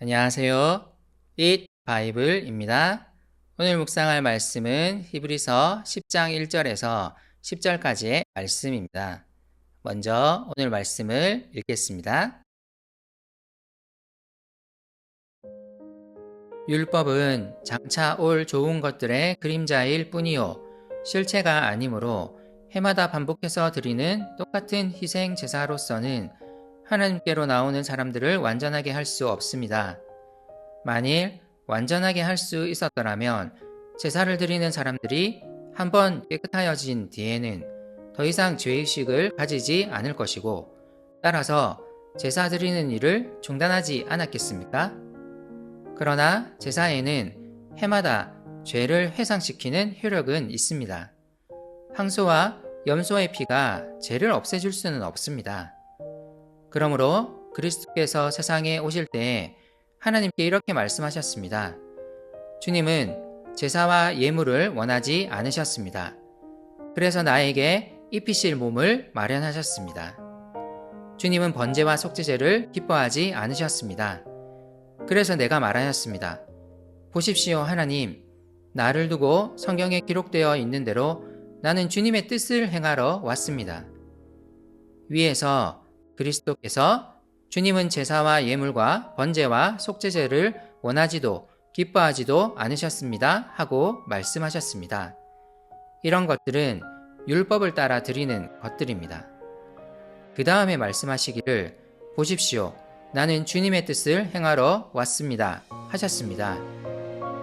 안녕하세요. It 바이블입니다. 오늘 묵상할 말씀은 히브리서 10장 1절에서 10절까지의 말씀입니다. 먼저 오늘 말씀을 읽겠습니다. 율법은 장차 올 좋은 것들의 그림자일 뿐이요 실체가 아니므로 해마다 반복해서 드리는 똑같은 희생 제사로서는 하나님께로 나오는 사람들을 완전하게 할 수 없습니다. 만일 완전하게 할 수 있었더라면 제사를 드리는 사람들이 한번 깨끗하여진 뒤에는 더 이상 죄의식을 가지지 않을 것이고 따라서 제사 드리는 일을 중단하지 않았겠습니까? 그러나 제사에는 해마다 죄를 회상시키는 효력은 있습니다. 황소와 염소의 피가 죄를 없애줄 수는 없습니다. 그러므로 그리스도께서 세상에 오실 때 하나님께 이렇게 말씀하셨습니다. 주님은 제사와 예물을 원하지 않으셨습니다. 그래서 나에게 입히실 몸을 마련하셨습니다. 주님은 번제와 속죄제를 기뻐하지 않으셨습니다. 그래서 내가 말하였습니다. 보십시오, 하나님. 나를 두고 성경에 기록되어 있는 대로 나는 주님의 뜻을 행하러 왔습니다. 위에서 그리스도께서 주님은 제사와 예물과 번제와 속죄제를 원하지도 기뻐하지도 않으셨습니다. 하고 말씀하셨습니다. 이런 것들은 율법을 따라 드리는 것들입니다. 그 다음에 말씀하시기를 보십시오. 나는 주님의 뜻을 행하러 왔습니다. 하셨습니다.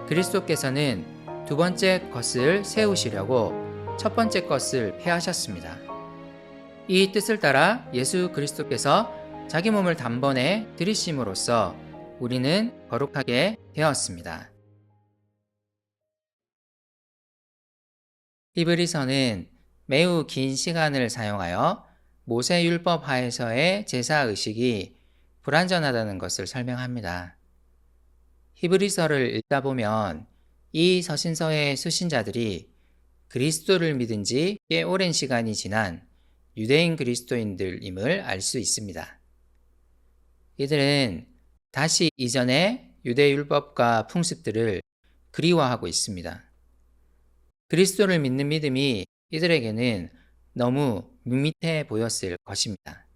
그리스도께서는 두 번째 것을 세우시려고 첫 번째 것을 폐하셨습니다. 이 뜻을 따라 예수 그리스도께서 자기 몸을 단번에 들이심으로써 우리는 거룩하게 되었습니다. 히브리서는 매우 긴 시간을 사용하여 모세율법 하에서의 제사 의식이 불완전하다는 것을 설명합니다. 히브리서를 읽다 보면 이 서신서의 수신자들이 그리스도를 믿은 지 꽤 오랜 시간이 지난 유대인 그리스도인들임을 알 수 있습니다. 이들은 다시 이전의 유대율법과 풍습들을 그리워하고 있습니다. 그리스도를 믿는 믿음이 이들에게는 너무 밋밋해 보였을 것입니다.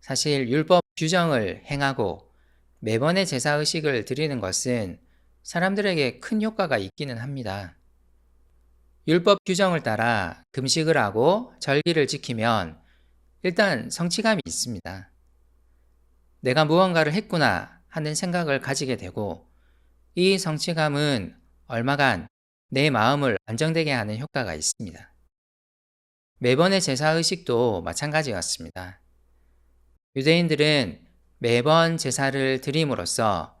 사실 율법 규정을 행하고 매번의 제사의식을 드리는 것은 사람들에게 큰 효과가 있기는 합니다. 율법 규정을 따라 금식을 하고 절기를 지키면 일단 성취감이 있습니다. 내가 무언가를 했구나 하는 생각을 가지게 되고 이 성취감은 얼마간 내 마음을 안정되게 하는 효과가 있습니다. 매번의 제사의식도 마찬가지였습니다. 유대인들은 매번 제사를 드림으로써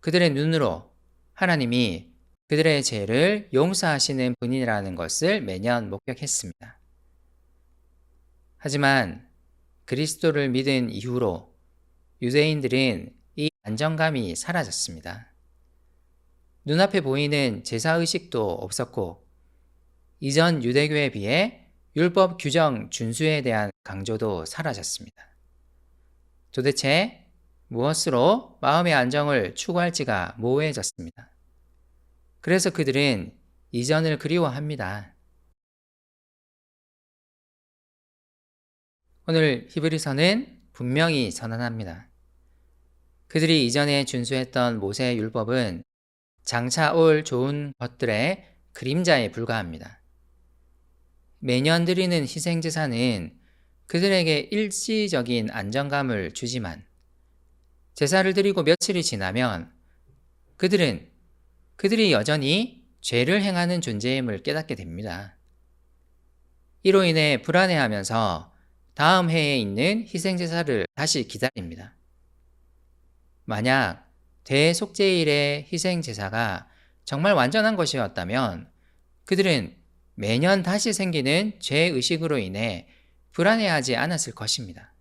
그들의 눈으로 하나님이 그들의 죄를 용서하시는 분이라는 것을 매년 목격했습니다. 하지만 그리스도를 믿은 이후로 유대인들은 이 안정감이 사라졌습니다. 눈앞에 보이는 제사의식도 없었고, 이전 유대교에 비해 율법 규정 준수에 대한 강조도 사라졌습니다. 도대체 무엇으로 마음의 안정을 추구할지가 모호해졌습니다. 그래서 그들은 이전을 그리워합니다. 오늘 히브리서는 분명히 선언합니다. 그들이 이전에 준수했던 모세의 율법은 장차 올 좋은 것들의 그림자에 불과합니다. 매년 드리는 희생제사는 그들에게 일시적인 안정감을 주지만 제사를 드리고 며칠이 지나면 그들은 그들이 여전히 죄를 행하는 존재임을 깨닫게 됩니다. 이로 인해 불안해하면서 다음 해에 있는 희생제사를 다시 기다립니다. 만약 대속제일의 희생제사가 정말 완전한 것이었다면 그들은 매년 다시 생기는 죄의식으로 인해 불안해하지 않았을 것입니다.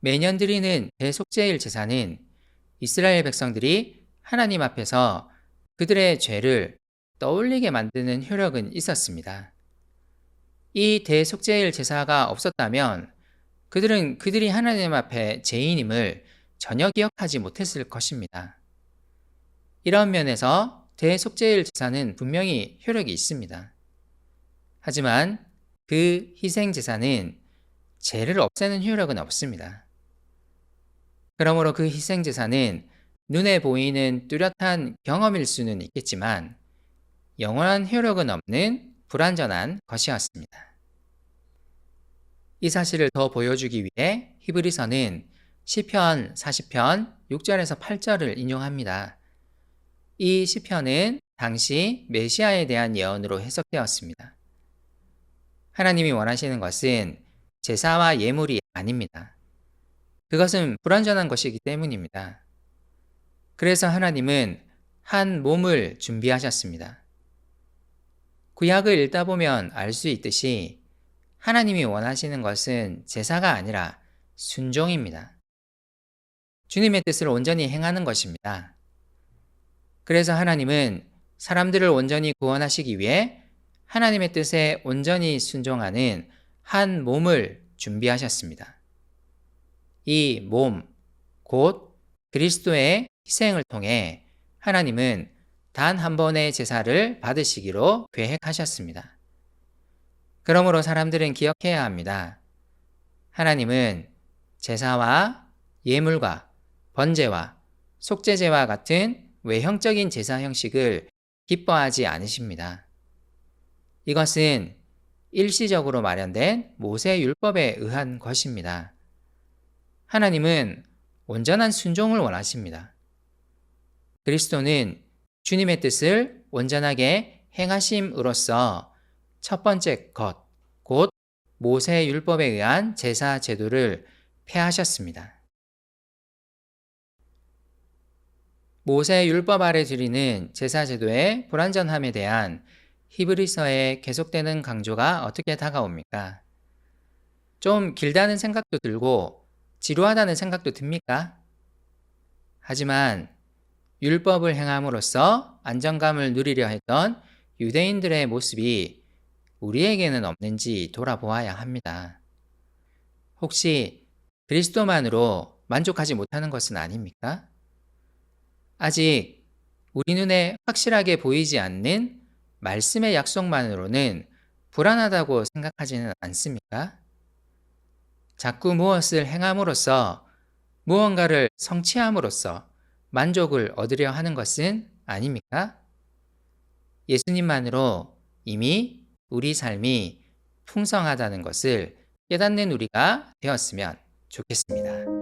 매년 드리는 대속제일 제사는 이스라엘 백성들이 하나님 앞에서 그들의 죄를 떠올리게 만드는 효력은 있었습니다. 이 대속제일 제사가 없었다면 그들은 그들이 하나님 앞에 죄인임을 전혀 기억하지 못했을 것입니다. 이런 면에서 대속죄일 제사는 분명히 효력이 있습니다. 하지만 그 희생 제사는 죄를 없애는 효력은 없습니다. 그러므로 그 희생 제사는 눈에 보이는 뚜렷한 경험일 수는 있겠지만 영원한 효력은 없는 불완전한 것이었습니다. 이 사실을 더 보여주기 위해 히브리서는 시편 40편 6절에서 8절을 인용합니다. 이 시편은 당시 메시아에 대한 예언으로 해석되었습니다. 하나님이 원하시는 것은 제사와 예물이 아닙니다. 그것은 불완전한 것이기 때문입니다. 그래서 하나님은 한 몸을 준비하셨습니다. 구약을 읽다 보면 알 수 있듯이 하나님이 원하시는 것은 제사가 아니라 순종입니다. 주님의 뜻을 온전히 행하는 것입니다. 그래서 하나님은 사람들을 온전히 구원하시기 위해 하나님의 뜻에 온전히 순종하는 한 몸을 준비하셨습니다. 이 몸, 곧 그리스도의 희생을 통해 하나님은 단 한 번의 제사를 받으시기로 계획하셨습니다. 그러므로 사람들은 기억해야 합니다. 하나님은 제사와 예물과 번제와 속죄제와 같은 외형적인 제사 형식을 기뻐하지 않으십니다. 이것은 일시적으로 마련된 모세 율법에 의한 것입니다. 하나님은 온전한 순종을 원하십니다. 그리스도는 주님의 뜻을 온전하게 행하심으로써 첫 번째 것, 곧 모세 율법에 의한 제사 제도를 폐하셨습니다. 모세 율법 아래 드리는 제사 제도의 불완전함에 대한 히브리서의 계속되는 강조가 어떻게 다가옵니까? 좀 길다는 생각도 들고 지루하다는 생각도 듭니까? 하지만 율법을 행함으로써 안정감을 누리려 했던 유대인들의 모습이 우리에게는 없는지 돌아보아야 합니다. 혹시 그리스도만으로 만족하지 못하는 것은 아닙니까? 아직 우리 눈에 확실하게 보이지 않는 말씀의 약속만으로는 불안하다고 생각하지는 않습니까? 자꾸 무엇을 행함으로써 무언가를 성취함으로써 만족을 얻으려 하는 것은 아닙니까? 예수님만으로 이미 우리 삶이 풍성하다는 것을 깨닫는 우리가 되었으면 좋겠습니다.